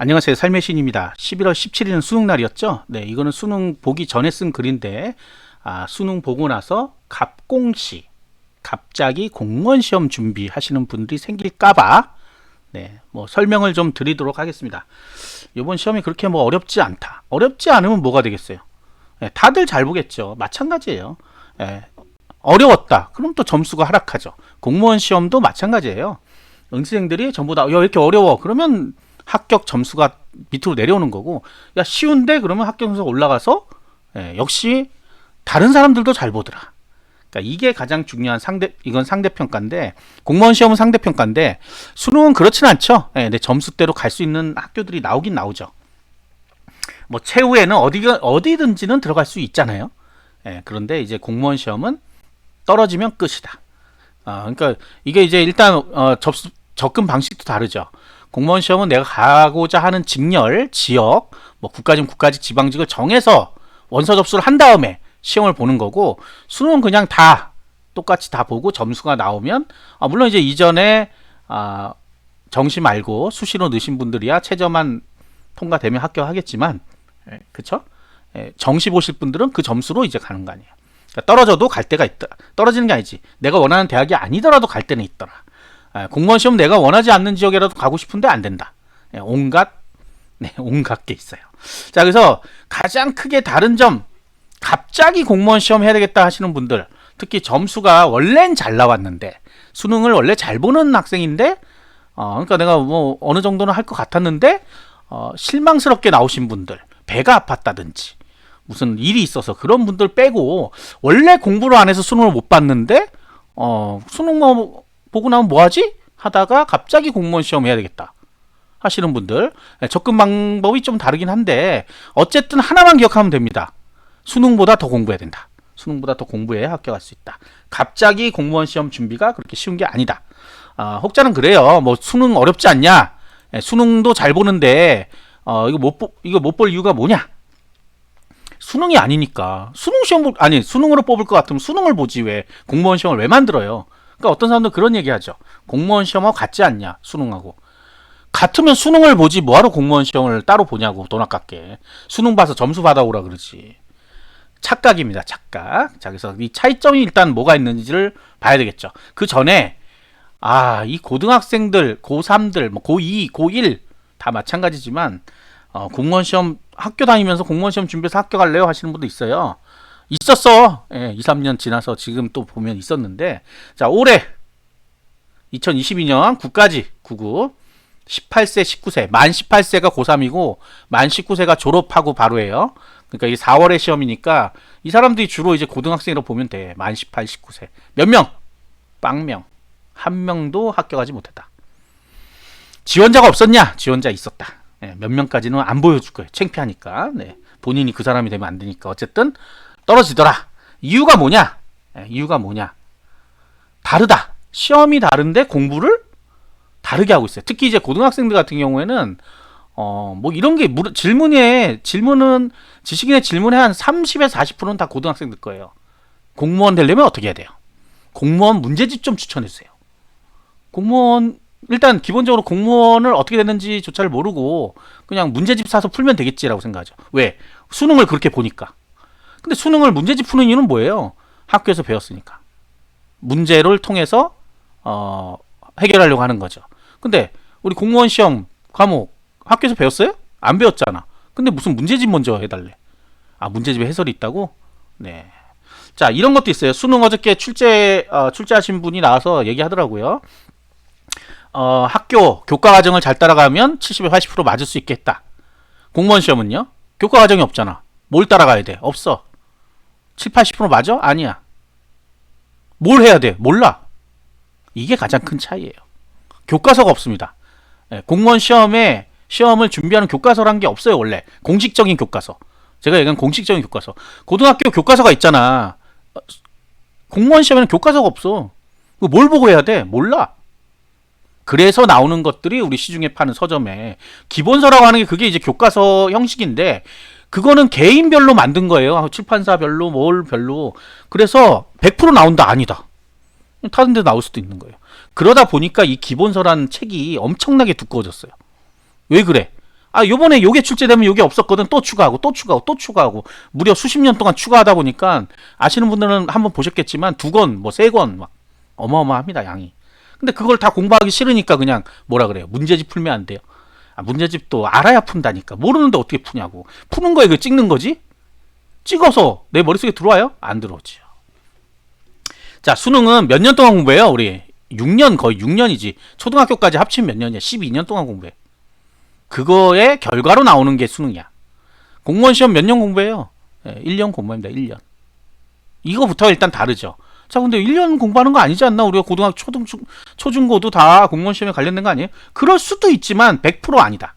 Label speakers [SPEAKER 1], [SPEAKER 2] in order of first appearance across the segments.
[SPEAKER 1] 안녕하세요. 삶의 신입니다. 11월 17일은 수능 날이었죠? 네, 이거는 수능 보기 전에 쓴 글인데, 아, 수능 보고 나서 갑공시, 갑자기 공무원 시험 준비하시는 분들이 생길까봐, 네, 뭐 설명을 좀 드리도록 하겠습니다. 이번 시험이 그렇게 뭐 어렵지 않다. 어렵지 않으면 뭐가 되겠어요? 네, 다들 잘 보겠죠. 마찬가지예요. 네, 어려웠다. 그럼 또 점수가 하락하죠. 공무원 시험도 마찬가지예요. 응시생들이 전부 다, 야, 왜 이렇게 어려워? 그러면 합격 점수가 밑으로 내려오는 거고, 야, 쉬운데? 그러면 합격 점수가 올라가서, 예, 역시 다른 사람들도 잘 보더라. 그러니까 이게 가장 중요한 상대, 이건 상대 평가인데, 공무원 시험은 상대 평가인데, 수능은 그렇진 않죠. 예, 내 점수대로 갈 수 있는 학교들이 나오긴 나오죠. 뭐, 최후에는 어디가, 어디든지는 들어갈 수 있잖아요. 예, 그런데 이제 공무원 시험은 떨어지면 끝이다. 아, 그러니까 이게 이제 일단 어, 접수, 접근 방식도 다르죠. 공무원 시험은 내가 가고자 하는 직렬, 지역, 뭐 국가직, 국가직, 지방직을 정해서 원서 접수를 한 다음에 시험을 보는 거고 수능은 그냥 다 똑같이 다 보고 점수가 나오면 아, 물론 이제 이전에 아, 정시 말고 수시로 넣으신 분들이야 최저만 통과되면 합격하겠지만 예, 그쵸? 예, 정시 보실 분들은 그 점수로 이제 가는 거 아니에요. 그러니까 떨어져도 갈 때가 있다. 떨어지는 게 아니지. 내가 원하는 대학이 아니더라도 갈 때는 있더라. 예, 공무원 시험 내가 원하지 않는 지역이라도 가고 싶은데 안 된다. 예, 온갖 네, 온갖 게 있어요. 자, 그래서 가장 크게 다른 점 갑자기 공무원 시험 해야 되겠다 하시는 분들, 특히 점수가 원래는 잘 나왔는데 수능을 원래 잘 보는 학생인데 어, 그러니까 내가 뭐 어느 정도는 할 것 같았는데 어, 실망스럽게 나오신 분들, 배가 아팠다든지 무슨 일이 있어서 그런 분들 빼고 원래 공부를 안 해서 수능을 못 봤는데 어, 수능 뭐 보고 나면 뭐 하지? 하다가 갑자기 공무원 시험 해야 되겠다. 하시는 분들 예, 접근 방법이 좀 다르긴 한데 어쨌든 하나만 기억하면 됩니다. 수능보다 더 공부해야 된다. 수능보다 더 공부해야 합격할 수 있다. 갑자기 공무원 시험 준비가 그렇게 쉬운 게 아니다. 아, 혹자는 그래요. 뭐 수능 어렵지 않냐? 예, 수능도 잘 보는데 어, 이거 못 보, 이거 못 볼 이유가 뭐냐? 수능이 아니니까 수능 시험 볼 아니 수능으로 뽑을 것 같으면 수능을 보지 왜 공무원 시험을 왜 만들어요? 그러니까 어떤 사람들 그런 얘기하죠. 공무원 시험하고 같지 않냐 수능하고 같으면 수능을 보지 뭐하러 공무원 시험을 따로 보냐고 돈 아깝게 수능 봐서 점수 받아오라 그러지. 착각입니다. 착각. 자 그래서 이 차이점이 일단 뭐가 있는지를 봐야 되겠죠. 그 전에 아 이 고등학생들 고3들 뭐 고2 고1 다 마찬가지지만 어, 공무원 시험 학교 다니면서 공무원 시험 준비해서 합격할래요 하시는 분도 있어요. 있었어. 예, 2, 3년 지나서 지금 또 보면 있었는데 자, 올해 2022년 9까지 99 18세, 19세, 만 18세가 고3이고 만 19세가 졸업하고 바로예요. 그러니까 이게 4월에 시험이니까 이 사람들이 주로 이제 고등학생이라고 보면 돼. 만 18, 19세. 몇 명? 빵명. 한 명도 합격하지 못했다. 지원자가 없었냐? 지원자 있었다. 예, 몇 명까지는 안 보여줄 거예요. 창피하니까. 네. 본인이 그 사람이 되면 안 되니까. 어쨌든 떨어지더라. 이유가 뭐냐? 예, 이유가 뭐냐? 다르다. 시험이 다른데 공부를 다르게 하고 있어요. 특히 이제 고등학생들 같은 경우에는 어, 뭐 이런 게 물, 질문에 질문은 지식인의 질문에 한 30에서 40%는 다 고등학생들 거예요. 공무원 되려면 어떻게 해야 돼요? 공무원 문제집 좀 추천해 주세요. 공무원 일단 기본적으로 공무원을 어떻게 됐는지조차를 모르고 그냥 문제집 사서 풀면 되겠지라고 생각하죠. 왜? 수능을 그렇게 보니까. 근데 수능을 문제집 푸는 이유는 뭐예요? 학교에서 배웠으니까. 문제를 통해서 어, 해결하려고 하는 거죠. 근데 우리 공무원 시험 과목 학교에서 배웠어요? 안 배웠잖아. 근데 무슨 문제집 먼저 해달래. 아 문제집에 해설이 있다고? 네. 자 이런 것도 있어요. 수능 어저께 출제 어, 출제하신 분이 나와서 얘기하더라고요. 어, 학교 교과 과정을 잘 따라가면 70에 80% 맞을 수 있겠다. 공무원 시험은요? 교과 과정이 없잖아. 뭘 따라가야 돼? 없어. 7, 80% 맞아? 아니야. 뭘 해야 돼? 몰라. 이게 가장 큰 차이예요. 교과서가 없습니다. 예, 공무원 시험에 시험을 준비하는 교과서란 게 없어요, 원래. 공식적인 교과서. 제가 얘기한 공식적인 교과서. 고등학교 교과서가 있잖아. 어, 공무원 시험에는 교과서가 없어. 뭘 보고 해야 돼? 몰라. 그래서 나오는 것들이 우리 시중에 파는 서점에 기본서라고 하는 게 그게 이제 교과서 형식인데 그거는 개인별로 만든 거예요. 출판사별로 뭘 별로. 그래서 100% 나온다 아니다. 다른 데 나올 수도 있는 거예요. 그러다 보니까 이 기본서라는 책이 엄청나게 두꺼워졌어요. 왜 그래? 아 요번에 요게 출제되면 요게 없었거든 또 추가하고 또 추가하고 또 추가하고 무려 수십 년 동안 추가하다 보니까 아시는 분들은 한번 보셨겠지만 두 권 뭐 세 권 막 어마어마합니다 양이 근데 그걸 다 공부하기 싫으니까 그냥 뭐라 그래요 문제집 풀면 안 돼요 아, 문제집도 알아야 푼다니까 모르는데 어떻게 푸냐고 푸는 거에 그 찍는 거지 찍어서 내 머릿속에 들어와요 안 들어오지요 자 수능은 몇 년 동안 공부해요 우리 6년 거의 6년이지 초등학교까지 합치면 몇 년이야 12년 동안 공부해 그거의 결과로 나오는 게 수능이야. 공무원 시험 몇 년 공부해요? 예, 1년 공부합니다. 1년. 이거부터 일단 다르죠. 자, 근데 1년 공부하는 거 아니지 않나? 우리가 고등학교, 초등, 중- 초중고도 다 공무원 시험에 관련된 거 아니에요? 그럴 수도 있지만 100% 아니다.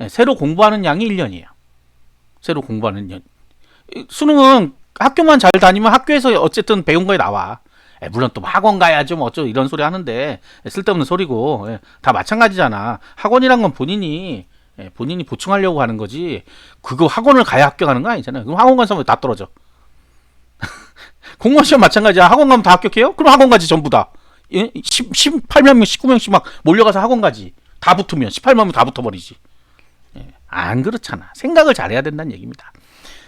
[SPEAKER 1] 예, 새로 공부하는 양이 1년이에요. 새로 공부하는 년. 이 수능은 학교만 잘 다니면 학교에서 어쨌든 배운 거에 나와. 예, 물론 또 학원 가야죠, 뭐 어쩌고 이런 소리 하는데 예, 쓸데없는 소리고 예, 다 마찬가지잖아. 학원이란 건 본인이 예, 본인이 보충하려고 하는 거지. 그거 학원을 가야 합격하는 거 아니잖아요. 그럼 학원 간 사람은 다 떨어져. 공무원 시험 마찬가지야. 학원 가면 다 합격해요? 그럼 학원 가지 전부 다. 예? 10, 18명, 19명씩 막 몰려가서 학원 가지. 다 붙으면 18명 다 붙어버리지. 예, 안 그렇잖아. 생각을 잘해야 된다는 얘기입니다.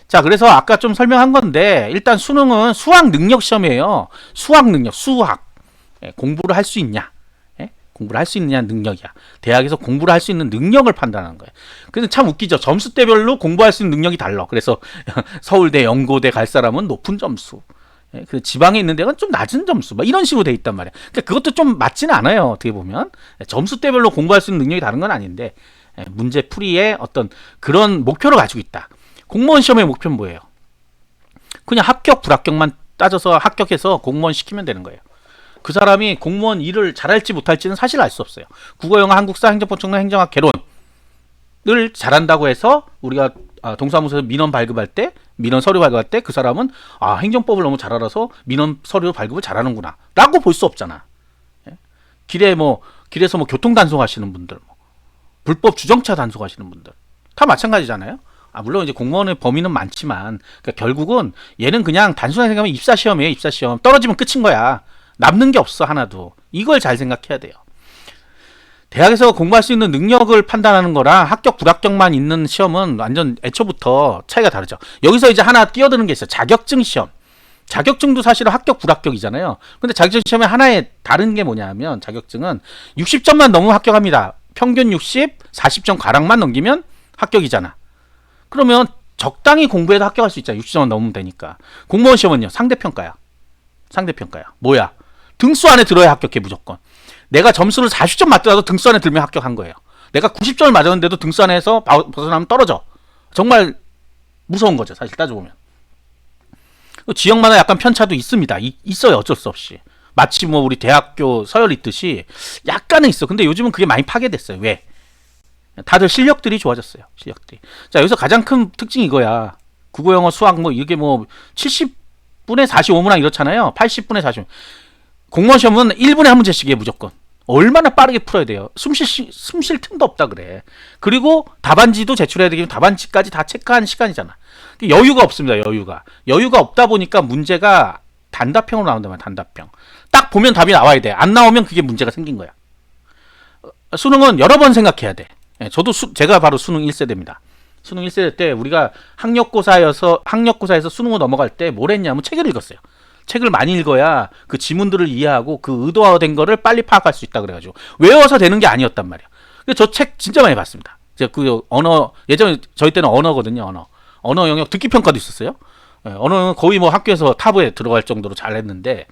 [SPEAKER 1] 자, 그래서 아까 좀 설명한 건데 일단 수능은 수학 능력 시험이에요. 수학 능력, 수학. 예, 공부를 할 수 있냐? 예? 공부를 할 수 있느냐 능력이야. 대학에서 공부를 할 수 있는 능력을 판단하는 거예요. 근데 참 웃기죠. 점수대별로 공부할 수 있는 능력이 달라. 그래서 서울대, 연고대 갈 사람은 높은 점수. 예, 그 지방에 있는 데는 좀 낮은 점수. 막 이런 식으로 돼 있단 말이야. 그러니까 그것도 좀 맞지는 않아요. 어떻게 보면 예, 점수대별로 공부할 수 있는 능력이 다른 건 아닌데 예, 문제 풀이에 어떤 그런 목표를 가지고 있다. 공무원 시험의 목표는 뭐예요? 그냥 합격, 불합격만 따져서 합격해서 공무원 시키면 되는 거예요. 그 사람이 공무원 일을 잘할지 못할지는 사실 알 수 없어요. 국어, 영어, 한국사, 행정법칙, 행정학, 개론을 잘한다고 해서 우리가 아, 동사무소에서 민원 발급할 때, 민원 서류 발급할 때 그 사람은 아 행정법을 너무 잘 알아서 민원 서류 발급을 잘하는구나라고 볼 수 없잖아. 예? 길에 뭐 길에서 뭐 교통 단속하시는 분들, 뭐 불법 주정차 단속하시는 분들 다 마찬가지잖아요. 아, 물론 이제 공무원의 범위는 많지만 그러니까 결국은 얘는 그냥 단순하게 생각하면 입사 시험이에요. 입사 시험 떨어지면 끝인 거야. 남는 게 없어 하나도. 이걸 잘 생각해야 돼요. 대학에서 공부할 수 있는 능력을 판단하는 거랑 합격 불합격만 있는 시험은 완전 애초부터 차이가 다르죠. 여기서 이제 하나 끼어드는 게 있어요. 자격증 시험. 자격증도 사실은 합격 불합격이잖아요. 근데 자격증 시험에 하나의 다른 게 뭐냐면 자격증은 60점만 넘으면 합격합니다. 평균 60, 40점 가량만 넘기면 합격이잖아. 그러면 적당히 공부해도 합격할 수 있잖아. 60점만 넘으면 되니까. 공무원 시험은요. 상대평가야. 상대평가야. 뭐야? 등수 안에 들어야 합격해 무조건. 내가 점수를 40점 맞더라도 등수 안에 들면 합격한 거예요. 내가 90점을 맞았는데도 등수 안에서 바- 벗어나면 떨어져. 정말 무서운 거죠. 사실 따져보면. 그 지역마다 약간 편차도 있습니다. 이- 있어요. 어쩔 수 없이. 마치 뭐 우리 대학교 서열 있듯이 약간은 있어. 근데 요즘은 그게 많이 파괴됐어요. 왜? 다들 실력들이 좋아졌어요. 실력들이. 자, 여기서 가장 큰 특징이 이거야. 국어, 영어, 수학 뭐 이게 뭐 70분에 45문항 이렇잖아요. 80분에 40. 공무원 시험은 1분에 한 문제씩이에요, 무조건. 얼마나 빠르게 풀어야 돼요. 숨쉴 시- 숨쉴 틈도 없다 그래. 그리고 답안지도 제출해야 되기 때문에 답안지까지 다 체크하는 시간이잖아. 여유가 없습니다. 여유가. 여유가 없다 보니까 문제가 단답형으로 말이야. 단답형. 딱 보면 답이 나와야 돼. 안 나오면 그게 문제가 생긴 거야. 어, 수능은 여러 번 생각해야 돼. 예, 저도 수- 제가 바로 수능 1세대입니다. 수능 1세대 때 우리가 학력고사여서 학력고사에서 수능을 넘어갈 때 뭘 했냐면 책을 읽었어요. 책을 많이 읽어야 그 지문들을 이해하고 그 의도화된 거를 빨리 파악할 수 있다 그래가지고 외워서 되는 게 아니었단 말이야. 저 책 진짜 많이 봤습니다. 제가 그 언어 예전에 저희 때는 언어거든요. 언어 언어 영역 듣기 평가도 있었어요. 예, 언어는 거의 뭐 학교에서 탑에 들어갈 정도로 잘했는데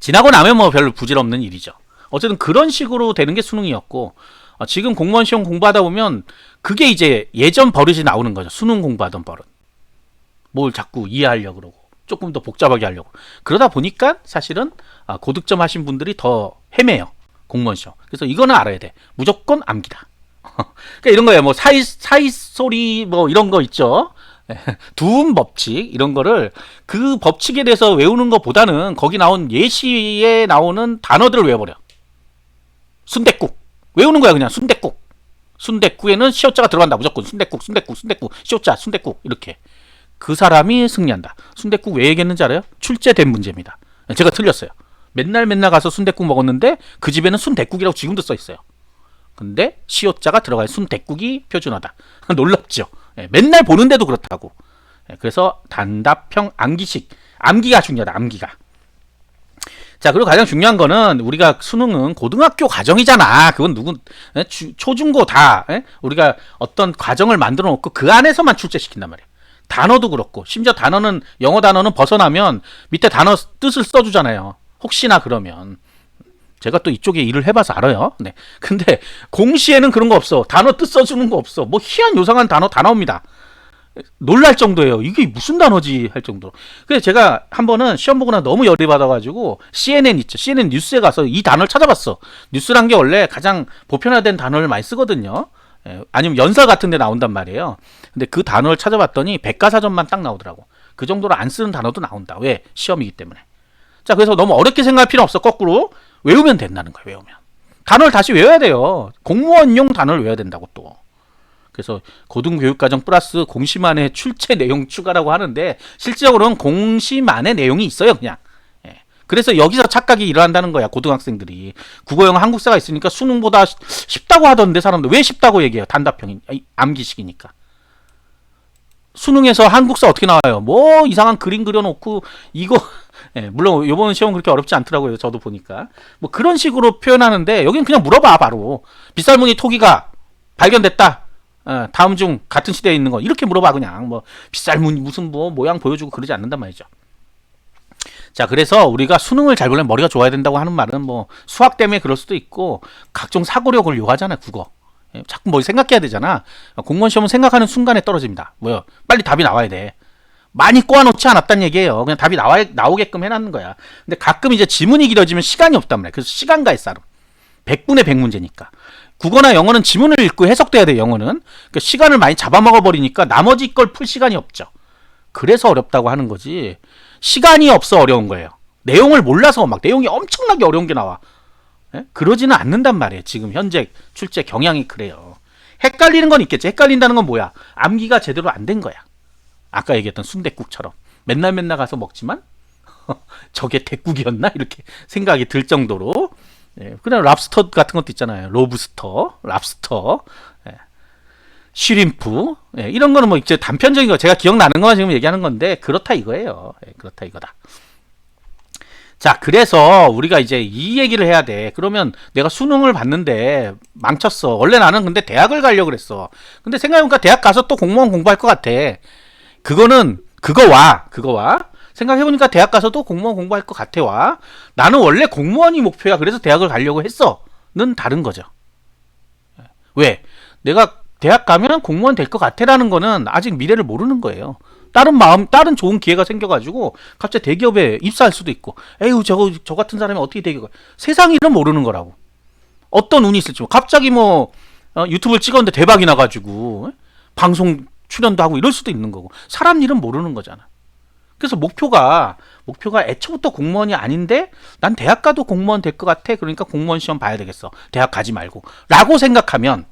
[SPEAKER 1] 지나고 나면 뭐 별로 부질없는 일이죠. 어쨌든 그런 식으로 되는 게 수능이었고 어, 지금 공무원 시험 공부하다 보면 그게 이제 예전 버릇이 나오는 거죠. 수능 공부하던 버릇. 뭘 자꾸 이해하려고 그러고 조금 더 복잡하게 하려고. 그러다 보니까 사실은 아, 고득점 하신 분들이 더 헤매요. 공무원 시험. 그래서 이거는 알아야 돼. 무조건 암기다. 그러니까 이런 거예요. 뭐 사이 사이 소리 뭐 이런 거 있죠. 두음 법칙 이런 거를 그 법칙에 대해서 외우는 것보다는 거기 나온 예시에 나오는 단어들을 외워버려. 순대국 외우는 거야 그냥 순대국. 순대국에는 시옷자가 들어간다 무조건 순대국 순대국 순대국 시옷자 순대국 이렇게 그 사람이 승리한다. 순대국 왜 얘기했는지 알아요? 출제된 문제입니다. 제가 틀렸어요. 맨날 맨날 가서 순대국 먹었는데 그 집에는 순대국이라고 지금도 써 있어요. 근데 시옷자가 들어갈 순댓국이 표준어다. 놀랍죠. 예, 맨날 보는데도 그렇다고. 예, 그래서 단답형 암기식. 암기가 중요하다. 암기가. 자, 그리고 가장 중요한 거는 우리가 수능은 고등학교 과정이잖아. 그건 누군 예, 주- 초중고 다 예? 우리가 어떤 과정을 만들어 놓고 그 안에서만 출제시킨단 말이야. 단어도 그렇고 심지어 단어는 영어 단어는 벗어나면 밑에 단어 뜻을 써주잖아요. 혹시나 그러면 제가 또 이쪽에 일을 해봐서 알아요. 네. 근데 공시에는 그런 거 없어. 단어 뜻 써주는 거 없어. 뭐 희한 요상한 단어 다 나옵니다. 놀랄 정도예요. 이게 무슨 단어지 할 정도로. 그래서 제가 한 번은 시험 보고 나 너무 열이 받아가지고 CNN 있죠. CNN 뉴스에 가서 이 단어를 찾아봤어. 뉴스란 게 원래 가장 보편화된 단어를 많이 쓰거든요. 예, 아니면 연설 같은 데 나온단 말이에요. 근데 그 단어를 찾아봤더니 백과사전만 딱 나오더라고. 그 정도로 안 쓰는 단어도 나온다. 왜? 시험이기 때문에. 자, 그래서 너무 어렵게 생각할 필요 없어. 거꾸로 외우면 된다는 거예요. 외우면. 단어를 다시 외워야 돼요. 공무원용 단어를 외워야 된다고 또. 그래서 고등교육과정 플러스 공시만의 출제 내용 추가라고 하는데 실질적으로는 공시만의 내용이 있어요. 그냥. 예. 그래서 여기서 착각이 일어난다는 거야. 고등학생들이. 국어영 한국사가 있으니까 수능보다 쉬- 쉽다고 하던데 사람들 왜 쉽다고 얘기해요? 단답형이 암기식이니까. 수능에서 한국사 어떻게 나와요? 뭐 이상한 그림 그려놓고 이거 예, 물론 이번 시험은 그렇게 어렵지 않더라고요. 저도 보니까 뭐 그런 식으로 표현하는데 여기는 그냥 물어봐 바로 빗살무늬 토기가 발견됐다. 어, 다음 중 같은 시대에 있는 거 이렇게 물어봐 그냥 뭐 빗살무늬 무슨 뭐 모양 보여주고 그러지 않는단 말이죠. 자 그래서 우리가 수능을 잘 보려면 머리가 좋아야 된다고 하는 말은 뭐 수학 때문에 그럴 수도 있고 각종 사고력을 요하잖아요 국어. 예, 자꾸 뭘 생각해야 되잖아. 공무원 시험은 생각하는 순간에 떨어집니다. 뭐요? 빨리 답이 나와야 돼. 많이 꼬아놓지 않았단 얘기예요. 그냥 답이 나와 나오게끔 해놨는 거야. 근데 가끔 이제 지문이 길어지면 시간이 없단 말이야. 그래서 시간과의 싸움. 100분의 100문제니까. 국어나 영어는 지문을 읽고 해석돼야 돼, 영어는. 그러니까 시간을 많이 잡아먹어 버리니까 나머지 걸 풀 시간이 없죠. 그래서 어렵다고 하는 거지. 시간이 없어 어려운 거예요. 내용을 몰라서 막 내용이 엄청나게 어려운 게 나와. 예? 그러지는 않는단 말이에요. 지금 현재 출제 경향이 그래요. 헷갈리는 건 있겠지. 헷갈린다는 건 뭐야? 암기가 제대로 안 된 거야. 아까 얘기했던 순댓국처럼 맨날 맨날 가서 먹지만 저게 대국이었나 이렇게 생각이 들 정도로 예, 그냥 랍스터 같은 것도 있잖아요. 로브스터, 랍스터, 예, 쉬림프 예, 이런 거는 뭐 이제 단편적인 거 제가 기억나는 거만 지금 얘기하는 건데 그렇다 이거예요. 예, 그렇다 이거다. 자, 그래서 우리가 이제 이 얘기를 해야 돼. 그러면 내가 수능을 봤는데 망쳤어. 원래 나는 근데 대학을 가려고 그랬어. 근데 생각해보니까 대학 가서 또 공무원 공부할 것 같아. 그거는 그거 와 그거 와 생각해보니까 대학 가서도 공무원 공부할 것 같아 와 나는 원래 공무원이 목표야. 그래서 대학을 가려고 했어.는 다른 거죠. 왜? 내가 대학 가면 공무원 될 것 같아라는 거는 아직 미래를 모르는 거예요. 다른 마음, 다른 좋은 기회가 생겨가지고 갑자기 대기업에 입사할 수도 있고, 에휴 저거 저 같은 사람이 어떻게 대기업? 세상 일은 모르는 거라고. 어떤 운이 있을지. 갑자기 뭐 어, 유튜브를 찍었는데 대박이 나가지고 에? 방송 출연도 하고 이럴 수도 있는 거고. 사람 일은 모르는 거잖아. 그래서 목표가 목표가 애초부터 공무원이 아닌데 난 대학 가도 공무원 될 것 같아. 그러니까 공무원 시험 봐야 되겠어. 대학 가지 말고.라고 생각하면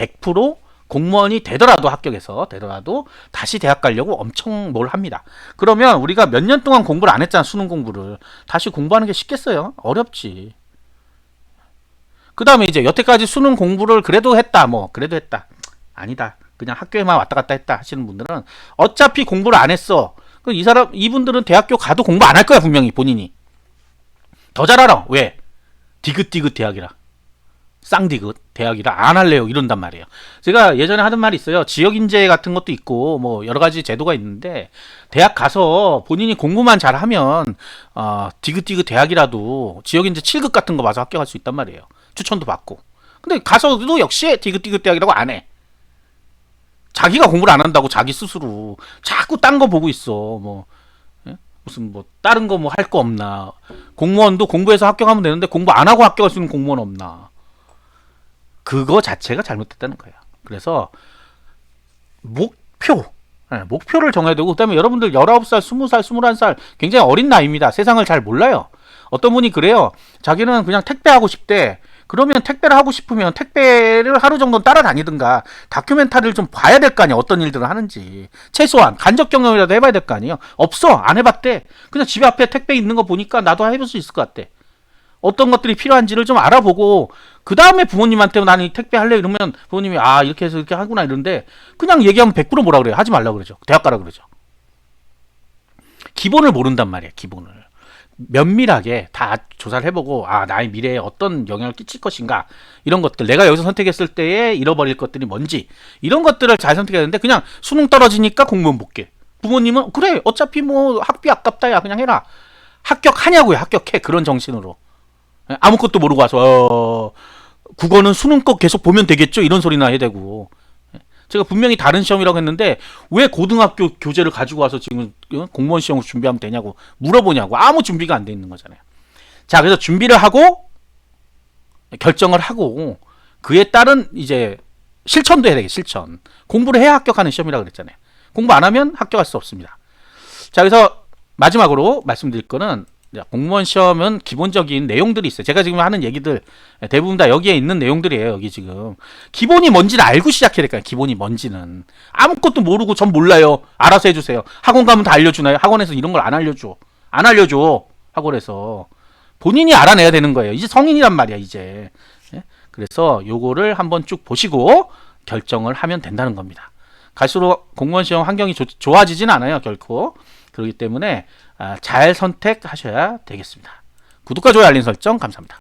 [SPEAKER 1] 100% 공무원이 되더라도 합격해서 되더라도 다시 대학 가려고 엄청 뭘 합니다. 그러면 우리가 몇 년 동안 공부를 안 했잖아 수능 공부를 다시 공부하는 게 쉽겠어요? 어렵지. 그 다음에 이제 여태까지 수능 공부를 그래도 했다 뭐 그래도 했다 아니다 그냥 학교에만 왔다 갔다 했다 하시는 분들은 어차피 공부를 안 했어. 그이 사람 이분들은 대학교 가도 공부 안 할 거야 분명히 본인이 더 잘 알아 왜 디귿디귿 대학이라 쌍디귿 대학이라 안 할래요 이런단 말이에요. 제가 예전에 하던 말이 있어요. 지역 인재 같은 것도 있고 뭐 여러 가지 제도가 있는데 대학 가서 본인이 공부만 잘하면 어, 디귿디귿 대학이라도 지역 인재 7급 같은 거 봐서 합격할 수 있단 말이에요. 추천도 받고. 근데 가서도 역시 디귿디귿 대학이라고 안 해. 자기가 공부를 안 한다고 자기 스스로 자꾸 딴 거 보고 있어. 뭐 예? 무슨 뭐 다른 거 뭐 할 거 없나? 공무원도 공부해서 합격하면 되는데 공부 안 하고 합격할 수 있는 공무원 없나? 그거 자체가 잘못됐다는 거예요. 그래서 목표 예, 목표를 정해야 되고 그다음에 여러분들 19살, 20살, 21살 굉장히 어린 나이입니다. 세상을 잘 몰라요. 어떤 분이 그래요. 자기는 그냥 택배하고 싶대. 그러면 택배를 하고 싶으면 택배를 하루 정도 따라다니든가 다큐멘터리를 좀 봐야 될 거 아니야. 어떤 일들을 하는지. 최소한 간접 경험이라도 해봐야 될 거 아니에요. 없어. 안 해봤대. 그냥 집에 앞에 택배 있는 거 보니까 나도 해볼 수 있을 것 같대. 어떤 것들이 필요한지를 좀 알아보고 그 다음에 부모님한테 나는 이 택배 할래? 이러면 부모님이 아 이렇게 해서 이렇게 하구나 이러는데 그냥 얘기하면 100% 뭐라 그래요? 하지 말라 그러죠. 대학 가라 그러죠. 기본을 모른단 말이에요 기본을. 면밀하게 다 조사를 해보고 아 나의 미래에 어떤 영향을 끼칠 것인가 이런 것들. 내가 여기서 선택했을 때에 잃어버릴 것들이 뭔지 이런 것들을 잘 선택해야 되는데 그냥 수능 떨어지니까 공무원 복귀. 부모님은 그래 어차피 뭐 학비 아깝다 야 그냥 해라. 합격하냐고요 합격해. 그런 정신으로. 예, 아무것도 모르고 와서 어, 국어는 수능 거 계속 보면 되겠죠? 이런 소리나 해야 되고. 예, 제가 분명히 다른 시험이라고 했는데 왜 고등학교 교재를 가지고 와서 지금 어, 공무원 시험 준비하면 되냐고 물어보냐고 아무 준비가 안 돼 있는 거잖아요. 자 그래서 준비를 하고 결정을 하고 그에 따른 이제 실천도 해야 되겠 실천. 공부를 해야 합격하는 시험이라고 그랬잖아요. 공부 안 하면 합격할 수 없습니다. 자 그래서 마지막으로 말씀드릴 거는 공무원 시험은 기본적인 내용들이 있어요. 제가 지금 하는 얘기들 대부분 다 여기에 있는 내용들이에요. 여기 지금 기본이 뭔지를 알고 시작해야 될까요? 기본이 뭔지는 아무것도 모르고 전 몰라요. 알아서 해주세요. 학원 가면 다 알려주나요? 학원에서 이런 걸 안 알려줘. 안 알려줘. 학원에서 본인이 알아내야 되는 거예요. 이제 성인이란 말이야 이제. 예? 그래서 요거를 한번 쭉 보시고 결정을 하면 된다는 겁니다. 갈수록 공무원 시험 환경이 좋- 좋아지진 않아요 결코. 그렇기 때문에 아, 잘 선택하셔야 되겠습니다. 구독과 좋아요 알림 설정 감사합니다.